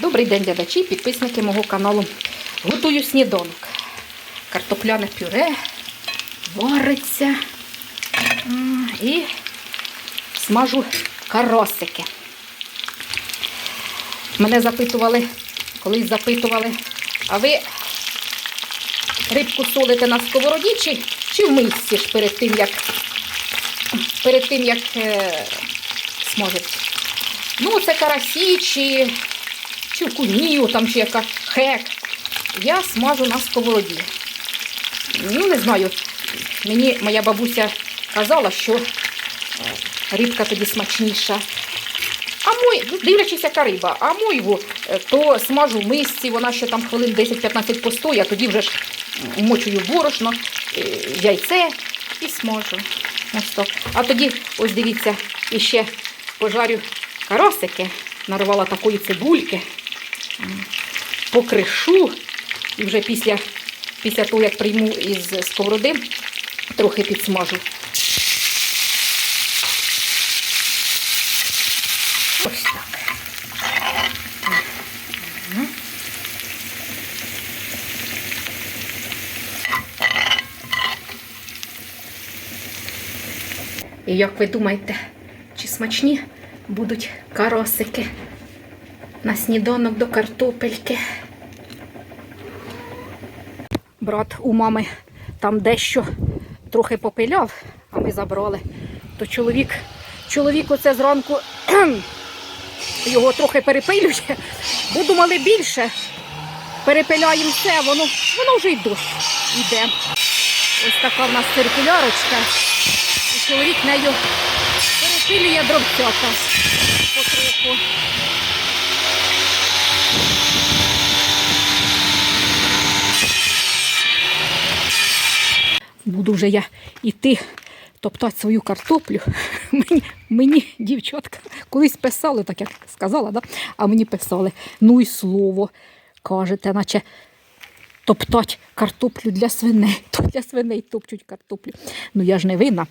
Добрий день, глядачі, підписники мого каналу. Готую сніданок. Картопляне пюре, вариться і смажу каросики. Мене запитували, колись запитували, а ви рибку солите на сковороді чи, чи в мисці ж перед тим, як, перед тим, як е, смажити? Ну, це карасі чи, чи кунію, там, чи яка хек. Я смажу на сковороді. Ну, не знаю. Мені моя бабуся казала, що е, рибка тоді смачніша. А мой, ну, дивлячись, яка риба, а мойву, е, то смажу в мисці, вона ще там хвилин 10-15 постоє, а тоді вже ж мочую борошно, е, яйце і смажу. Ось так. А тоді, ось дивіться, іще пожарю карасики, нарвала такої цибульки, покришу, і вже після, після того, як прийму із сковороди, трохи підсмажу. Ось так. І як ви думаєте, чи смачні будуть каросики на сніданок до картопельки? Брат у мами там дещо трохи попиляв, а ми забрали. То чоловік, чоловік оце зранку його трохи перепилює, бо думали більше. Перепиляємо все, воно, воно вже й дощ йде. Ось така в нас циркулярочка. І чоловік нею перепилює дробцята потроху. Буду вже я йти топтати свою картоплю. Мені, мені дівчатка колись писали, так як сказала, да? а мені писали, ну і слово, кажете, наче топтать картоплю для свиней. То для свиней топчуть картоплю. Ну я ж не винна.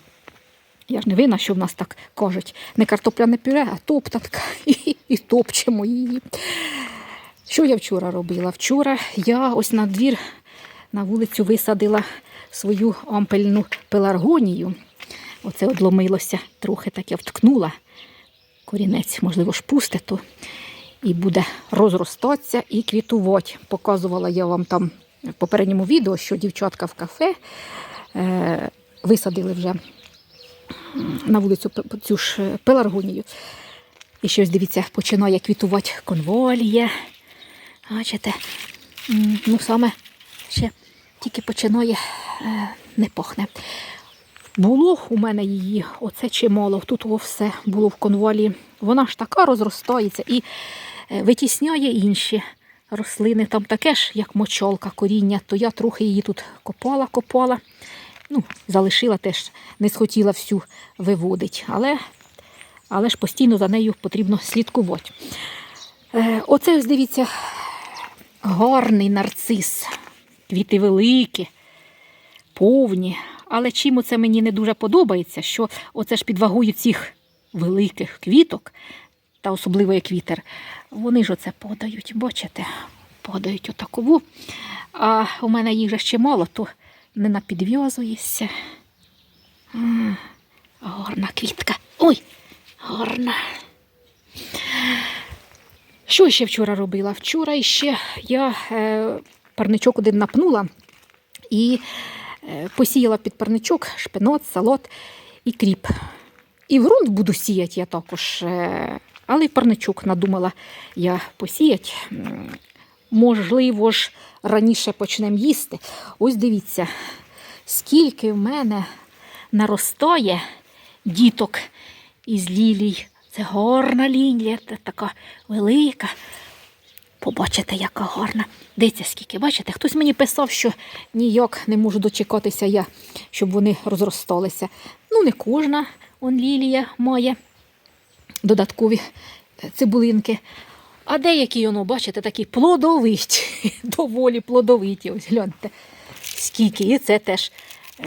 Я ж не винна, що в нас так кажуть. Не картопляне пюре, а топтанка. І, і топчемо її. Що я вчора робила? Вчора я ось на двір на вулицю висадила свою ампельну пеларгонію. Оце одломилося, трохи так я вткнула. Корінець, можливо, ж пусте, то і буде розростатися і квітувати. Показувала я вам там в попередньому відео, що дівчатка в кафе е, висадили вже на вулицю цю ж е, пеларгонію. І щось, дивіться, починає квітувати конволія. Бачите, ну саме ще тільки починає, не пахне. Було у мене її, оце чимало. Тут все було в конволі. Вона ж така розростається і е, витісняє інші рослини. Там таке ж, як мочолка, коріння, то я трохи її тут копала, копала. Ну, залишила теж, не схотіла всю виводити. Але, але ж постійно за нею потрібно слідкувати. Е, оце ось дивіться, гарний нарцис. Квіти великі, повні. Але чим оце мені не дуже подобається, що оце ж під вагою цих великих квіток, та особливо як вітер, вони ж оце подають, бачите, подають отакову. А у мене їх ще мало, то не напідв'язуєшся. М, Гарна квітка. Ой, гарна. Що ще вчора робила? Вчора ще я е, парничок один напнула і посіяла під парничок шпинот, салат і кріп. І в ґрунт буду сіяти я також, е, але й парничок надумала я посіяти. Можливо ж, раніше почнемо їсти. Ось дивіться, скільки в мене наростає діток із лілій. Це гарна лілія, та- така велика. Побачите, яка гарна. Дивіться, скільки, бачите, хтось мені писав, що ніяк не можу дочекатися я, щоб вони розросталися. Ну, не кожна он лілія має додаткові е, цибулинки. А деякі, воно, бачите, такі плодовиті, доволі плодовиті. Ось гляньте, скільки. І це теж е,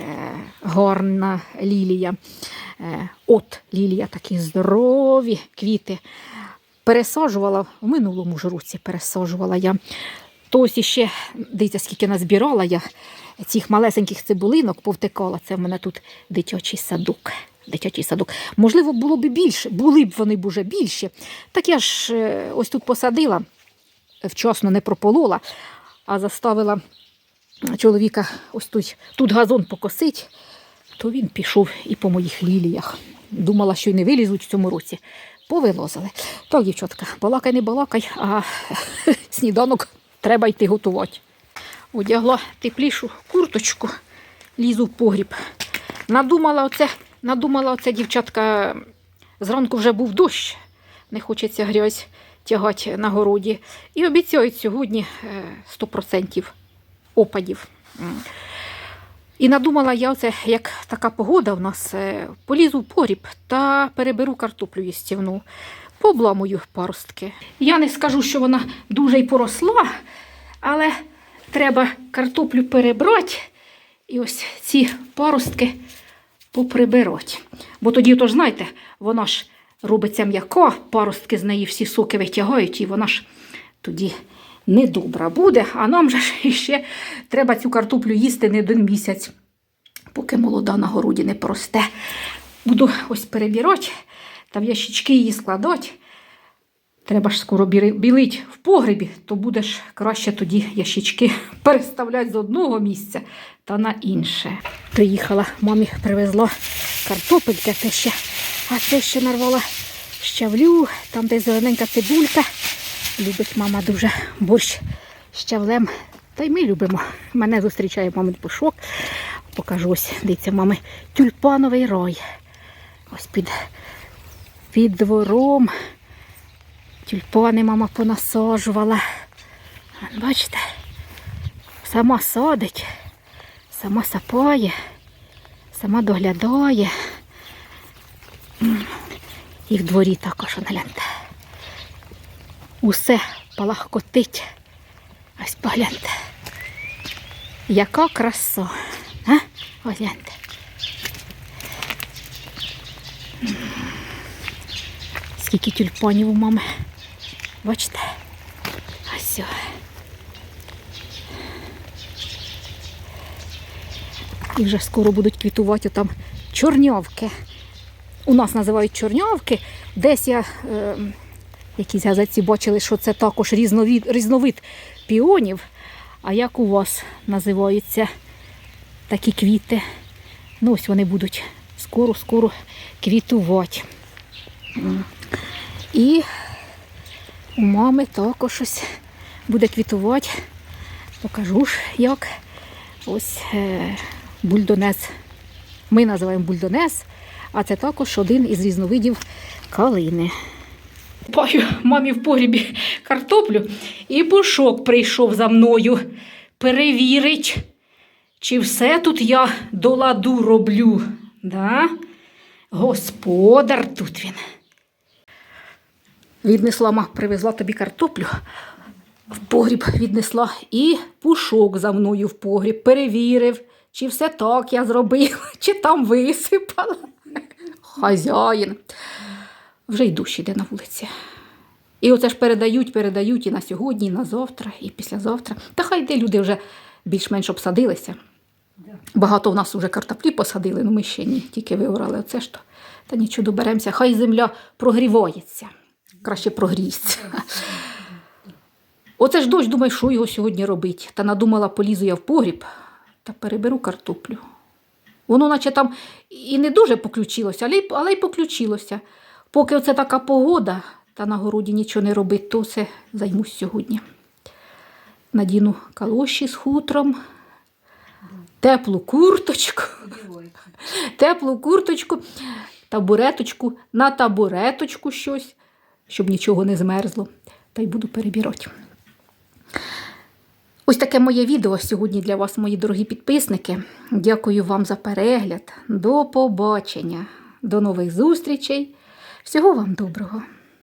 гарна лілія. Е, от лілія, такі здорові квіти. Пересаджувала в минулому ж році пересаджувала я. То ось іще, дивіться, скільки назбирала я цих малесеньких цибулинок повтикала. Це в мене тут дитячий садок. Дитячий садок. Можливо, було б більше, були б вони б уже більші. Так я ж е, ось тут посадила, вчасно не прополола, а заставила чоловіка ось тут, тут газон покосить, то він пішов і по моїх ліліях. Думала, що й не вилізуть в цьому році. Повилозили. Так, дівчатка, балакай не балакай, а сніданок треба йти готувати. Одягла теплішу курточку, лізу в погріб. Надумала оце, надумала оце дівчатка, зранку вже був дощ, не хочеться грязь тягати на городі. І обіцяють сьогодні е, 100% опадів. І надумала я оце, як така погода в нас, е, полізу в погріб та переберу картоплю їстівну, пообламую паростки. Я не скажу, що вона дуже й поросла, але треба картоплю перебрати і ось ці паростки поприбирати. Бо тоді, то ж знаєте, вона ж робиться м'яка, паростки з неї всі соки витягають, і вона ж тоді недобра буде. А нам же ж іще треба цю картоплю їсти не один місяць, поки молода на городі не поросте. Буду ось перебирати та в ящички її складати. Треба ж скоро білить в погребі, то будеш краще тоді ящички переставляти з одного місця та на інше. Приїхала, мамі привезла картопельки, те ще, а це ще нарвала щавлю, там де зелененька цибулька. Любить мама дуже борщ з щавлем. Та й ми любимо. Мене зустрічає мамин пушок. Покажу ось, дивіться, мами, тюльпановий рой. Ось під, під двором. Тюльпани мама понасаджувала. Бачите, сама садить, сама сапає, сама доглядає. І в дворі також гляньте. Усе палахкотить. Ось погляньте. Яка краса. А? Ось гляньте. М. Скільки тюльпанів у мами. Бачите? Ось. І вже скоро будуть квітувати там чорнявки. У нас називають чорнявки. Десь я е, в якійсь газеті бачили, що це також різновид, різновид піонів. А як у вас називаються такі квіти? Ну, ось вони будуть скоро-скоро квітувати. І у мами також ось буде квітувати. Покажу ж, як ось е, бульдонез. Ми називаємо бульдонез, а це також один із різновидів калини. Паю мамі в погрібі картоплю, і бушок прийшов за мною перевірить, чи все тут я до ладу роблю. Да? Господар тут він. Віднесла ма, привезла тобі картоплю, в погріб віднесла і пушок за мною в погріб перевірив, чи все так я зробила, чи там висипала. Хазяїн. Вже й дощ іде на вулиці. І оце ж передають, передають і на сьогодні, і на завтра, і післязавтра. Та хай де люди вже більш-менш обсадилися. Багато в нас вже картоплі посадили, ну ми ще ні, тільки виорали. Оце ж то. Та нічого доберемося. Хай земля прогрівається. Краще прогріється. Оце ж дощ, думаю, що його сьогодні робити. Та надумала, полізу я в погріб та переберу картоплю. Воно, наче там і не дуже поключилося, але й, але й поключилося. Поки оце така погода, та на городі нічого не робить, то все займусь сьогодні. Надіну калоші з хутром, теплу курточку, теплу курточку, табуреточку, на табуреточку щось, щоб нічого не змерзло. Та й буду перебирати. Ось таке моє відео сьогодні для вас, мої дорогі підписники. Дякую вам за перегляд. До побачення. До нових зустрічей. Всього вам доброго.